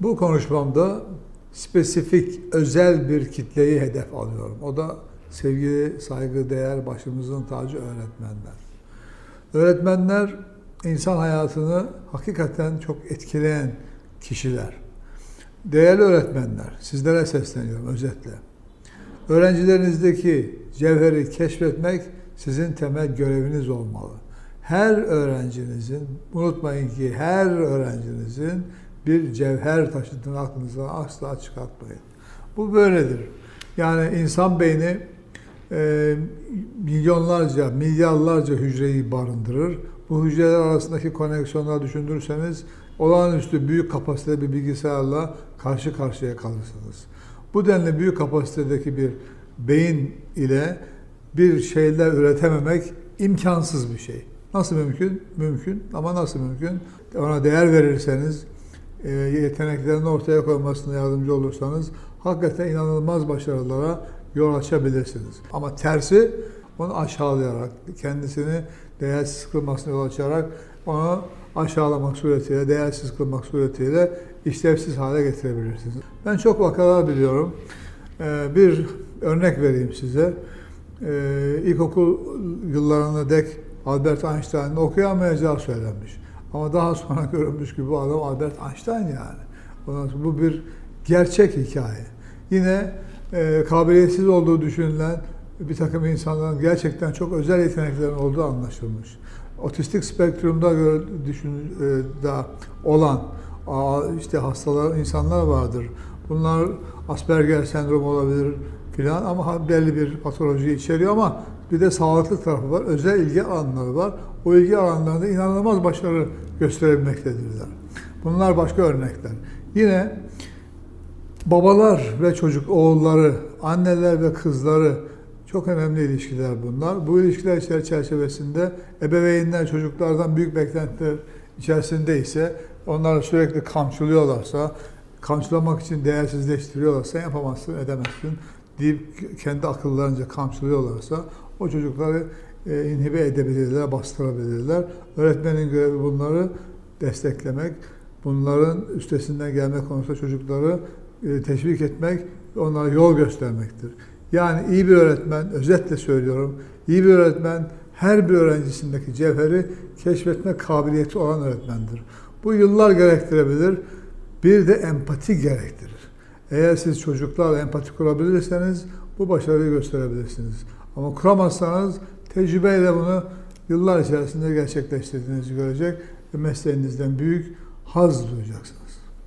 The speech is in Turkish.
Bu konuşmamda spesifik, özel bir kitleyi hedef alıyorum. O da sevgili, saygıdeğer başımızın tacı öğretmenler. Öğretmenler insan hayatını hakikaten çok etkileyen kişiler. Değerli öğretmenler, sizlere sesleniyorum özetle. Öğrencilerinizdeki cevheri keşfetmek sizin temel göreviniz olmalı. Her öğrencinizin, unutmayın ki her öğrencinizin bir cevher taşıdığını aklınızdan asla çıkartmayın. Bu böyledir. Yani insan beyni e, milyonlarca, milyarlarca hücreyi barındırır. Bu hücreler arasındaki koneksiyonları düşünürseniz olağanüstü büyük kapasiteli bir bilgisayarla karşı karşıya kalırsınız. Bu denli büyük kapasitedeki bir beyin ile bir şeyler üretememek imkansız bir şey. Nasıl mümkün? Mümkün ama nasıl mümkün? Ona değer verirseniz, e, yeteneklerini ortaya koymasına yardımcı olursanız hakikaten inanılmaz başarılara yol açabilirsiniz. Ama tersi onu aşağılayarak, kendisini değersiz kılmasına yol açarak onu aşağılamak suretiyle, değersiz kılmak suretiyle işlevsiz hale getirebilirsiniz. Ben çok vakalar biliyorum. Ee, Bir örnek vereyim size. Ee, İlkokul yıllarına dek Albert Einstein'ın okuyamayacağı söylenmiş. Ama daha sonra görülmüş ki bu adam Albert Einstein yani. Ondan sonra bu bir gerçek hikaye. Yine e, kabiliyetsiz olduğu düşünülen bir takım insanların gerçekten çok özel yeteneklerin olduğu anlaşılmış. Otistik spektrumda göre düşün e, da olan a, işte hastalar insanlar vardır. Bunlar Asperger sendromu olabilir filan ama belli bir patoloji içeriyor ama bir de sağlıklı tarafı var. Özel ilgi alanları var. O ilgi alanlarında inanılmaz başarı gösterebilmektedirler. Bunlar başka örnekler. Yine babalar ve çocuk oğulları, anneler ve kızları çok önemli ilişkiler bunlar. Bu ilişkiler çerçevesinde ebeveynler çocuklardan büyük beklentiler içerisinde ise onları sürekli kamçılıyorlarsa, kamçılamak için değersizleştiriyorlarsa yapamazsın, edemezsin deyip kendi akıllarınca kamçılıyorlarsa o çocukları e, inhibe edebilirler, bastırabilirler. Öğretmenin görevi bunları desteklemek, bunların üstesinden gelmek konusunda çocukları e, teşvik etmek, onlara yol göstermektir. Yani iyi bir öğretmen, özetle söylüyorum, iyi bir öğretmen her bir öğrencisindeki cevheri keşfetme kabiliyeti olan öğretmendir. Bu yıllar gerektirebilir, bir de empati gerektirir. Eğer siz çocuklarla empati kurabilirseniz bu başarıyı gösterebilirsiniz. Ama kuramazsanız tecrübeyle bunu yıllar içerisinde gerçekleştirdiğinizi görecek ve mesleğinizden büyük haz duyacaksınız.